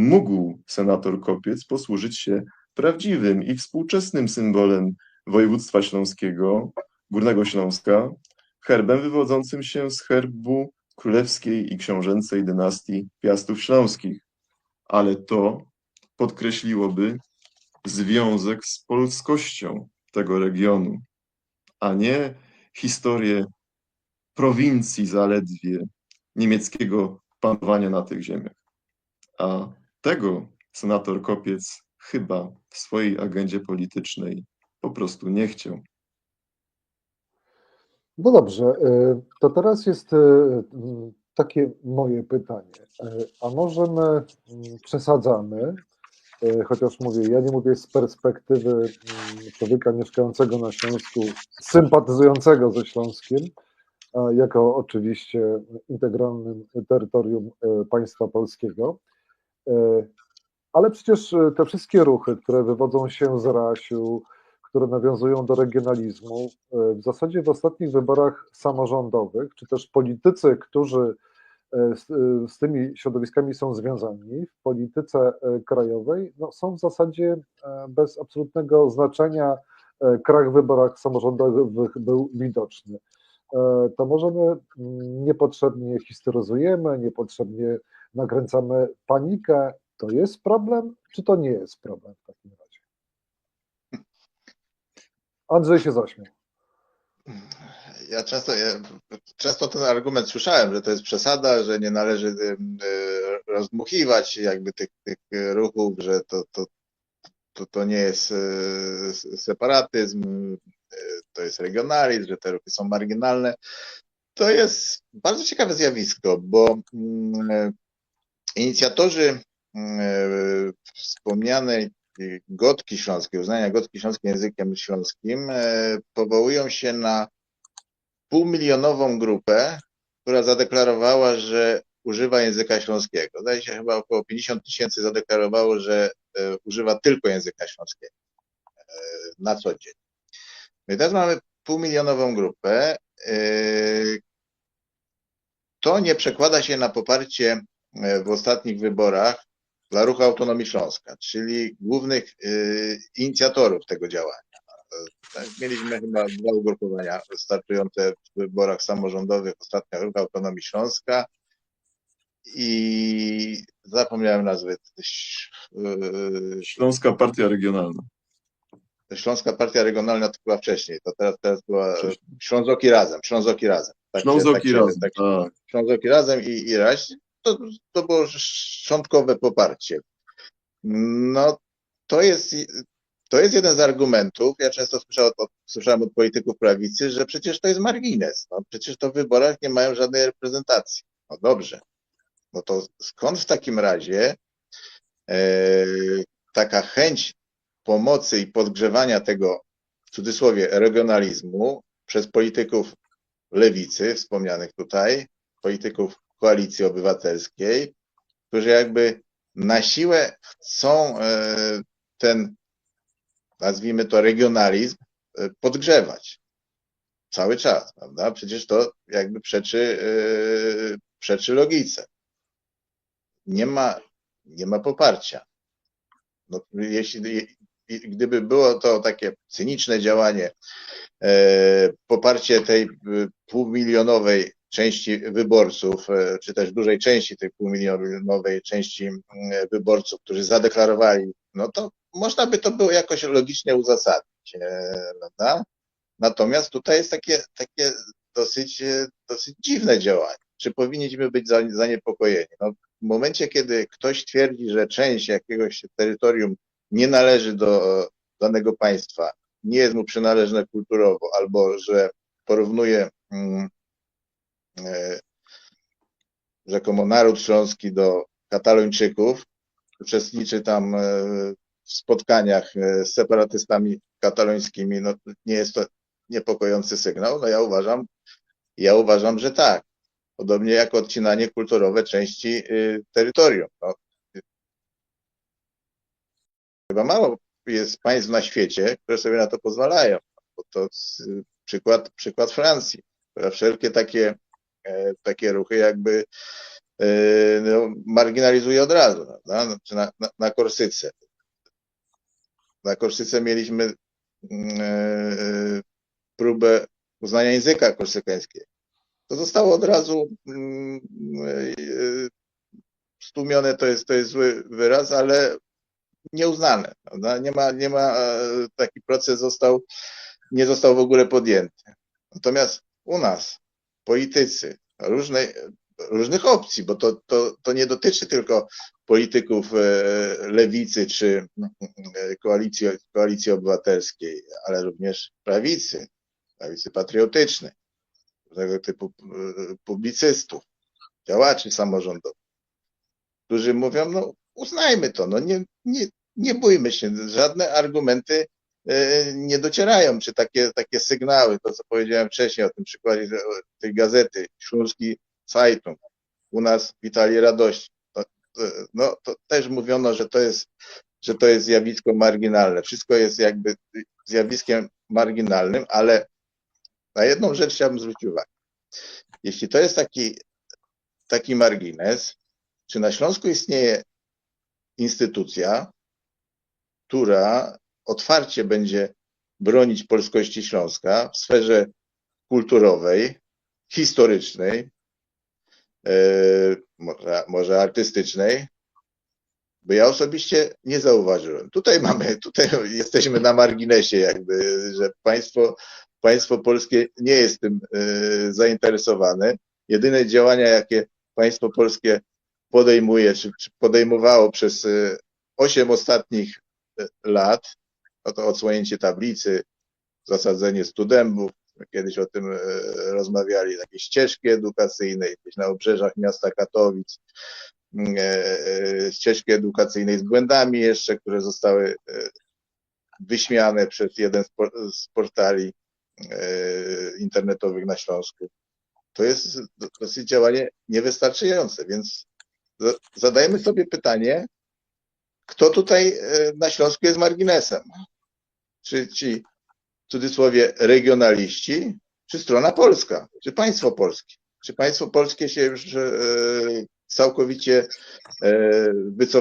mógł senator Kopiec posłużyć się prawdziwym i współczesnym symbolem województwa śląskiego, Górnego Śląska, herbem wywodzącym się z herbu królewskiej i książęcej dynastii Piastów Śląskich. Ale to podkreśliłoby związek z polskością tego regionu, a nie historię prowincji zaledwie niemieckiego panowania na tych ziemiach. A tego senator Kopiec chyba w swojej agendzie politycznej po prostu nie chciał. No dobrze, y, to teraz jest mm, takie moje pytanie. Y, A może my mm, przesadzamy, chociaż mówię, ja nie mówię z perspektywy mm, człowieka mieszkającego na Śląsku, sympatyzującego ze Śląskiem, jako oczywiście integralnym terytorium państwa polskiego. Y, Ale przecież y, te wszystkie ruchy, które wywodzą się z Rasiu, które nawiązują do regionalizmu, y, w zasadzie w ostatnich wyborach samorządowych, czy też politycy, którzy z, z tymi środowiskami są związani w polityce krajowej, no, są w zasadzie e, bez absolutnego znaczenia. e, Krach w wyborach samorządowych był widoczny. E, To może my mm, niepotrzebnie histeryzujemy, niepotrzebnie nakręcamy panikę. To jest problem, czy to nie jest problem w takim razie? Andrzej się zaśmiał. Ja często, ja często ten argument słyszałem, że to jest przesada, że nie należy em, e, rozdmuchiwać jakby tych, tych ruchów, że to, to, to, to nie jest s- separatyzm, to jest regionalizm, że te ruchy są marginalne. To jest bardzo ciekawe zjawisko, bo mm, inicjatorzy mm, wspomnianej Gotki Śląskiej, uznania Gotki Śląskiej językiem śląskim, e, powołują się na półmilionową grupę, która zadeklarowała, że używa języka śląskiego. Zdaje się chyba około 50 tysięcy zadeklarowało, że e, używa tylko języka śląskiego e, na co dzień. My teraz mamy półmilionową grupę. E, to nie przekłada się na poparcie e, w ostatnich wyborach dla Ruchu Autonomii Śląska, czyli głównych e, inicjatorów tego działania. Tak, Mieliśmy chyba dwa ugrupowania startujące w wyborach samorządowych ostatnio Ruch Autonomii Śląska i zapomniałem nazwy. Śląska Partia Regionalna. Śląska Partia Regionalna to była wcześniej, to teraz, teraz była Wcześniej. Ślązoki Razem, Ślązoki Razem. Tak się- Ślązoki tak się- razem. tak Tak. Ślązoki Razem i, i Raś, to, to było szczątkowe poparcie. No, to jest, to jest jeden z argumentów. Ja często słyszałem od, słyszałem od polityków prawicy, że przecież to jest margines. No, przecież to w wyborach nie mają żadnej reprezentacji. No dobrze. No to skąd w takim razie e, taka chęć pomocy i podgrzewania tego, w cudzysłowie, regionalizmu przez polityków lewicy, wspomnianych tutaj, polityków koalicji obywatelskiej, którzy jakby na siłę chcą e, ten, nazwijmy to, regionalizm e, podgrzewać. Cały czas, prawda? Przecież to jakby przeczy, e, przeczy logice. Nie ma, nie ma poparcia. No, jeśli, gdyby było to takie cyniczne działanie, e, poparcie tej e, półmilionowej części wyborców, e, czy też dużej części tej półmilionowej części mm, wyborców, którzy zadeklarowali, no to można by to było jakoś logicznie uzasadnić, prawda? Natomiast tutaj jest takie, takie dosyć, dosyć dziwne działanie. Czy powinniśmy być za- zaniepokojeni? No, w momencie, kiedy ktoś twierdzi, że część jakiegoś terytorium nie należy do e, danego państwa, nie jest mu przynależne kulturowo, albo że porównuje mm, e, rzekomo naród śląski do katalończyków, uczestniczy tam e, w spotkaniach z separatystami katalońskimi, no nie jest to niepokojący sygnał? No ja uważam, ja uważam, że tak. Podobnie jak odcinanie kulturowe części y, terytorium. No, chyba mało jest państw na świecie, które sobie na to pozwalają. Bo to przykład, przykład Francji, która wszelkie takie, e, takie ruchy jakby e, no, marginalizuje od razu? Znaczy na, na, na Korsyce. Na Korsyce mieliśmy mm, e, próbę uznania języka korsykańskiego. To zostało od razu mm, stłumione, to jest, to jest zły wyraz, ale nieuznane. Prawda? Nie ma, nie ma, e, taki proces został, nie został w ogóle podjęty. Natomiast u nas politycy różnej, różnych opcji, bo to, to, to nie dotyczy tylko polityków e, lewicy czy e, koalicji, koalicji obywatelskiej, ale również prawicy, prawicy patriotycznej, różnego typu publicystów, działaczy samorządowych, którzy mówią, no uznajmy to, no nie, nie, nie bójmy się, żadne argumenty e, nie docierają, czy takie, takie sygnały, to co powiedziałem wcześniej o tym przykładzie tej gazety, Śląski Zeitung, u nas witali radość. To, to, no, to też mówiono, że to jest, że to jest zjawisko marginalne. Wszystko jest jakby zjawiskiem marginalnym, ale na jedną rzecz chciałbym zwrócić uwagę. Jeśli to jest taki, taki margines, czy na Śląsku istnieje instytucja, która otwarcie będzie bronić polskości Śląska w sferze kulturowej, historycznej, e, może, może artystycznej, bo ja osobiście nie zauważyłem. Tutaj mamy, tutaj jesteśmy na marginesie jakby, że państwo, państwo polskie nie jest tym e, zainteresowane. Jedyne działania, jakie państwo polskie podejmuje, czy, czy podejmowało przez e, osiem ostatnich e, lat, no to odsłonięcie tablicy, zasadzenie studentów, kiedyś o tym e, rozmawiali, takie ścieżki edukacyjne, gdzieś na obrzeżach miasta Katowic, ścieżki edukacyjnej z błędami jeszcze, które zostały wyśmiane przez jeden z por- z portali internetowych na Śląsku. To jest do- dosyć działanie niewystarczające, więc zadajmy sobie pytanie, kto tutaj e, na Śląsku jest marginesem? Czy ci w cudzysłowie regionaliści, czy strona polska, czy państwo polskie? Czy państwo polskie się już e, całkowicie e, wycofuje?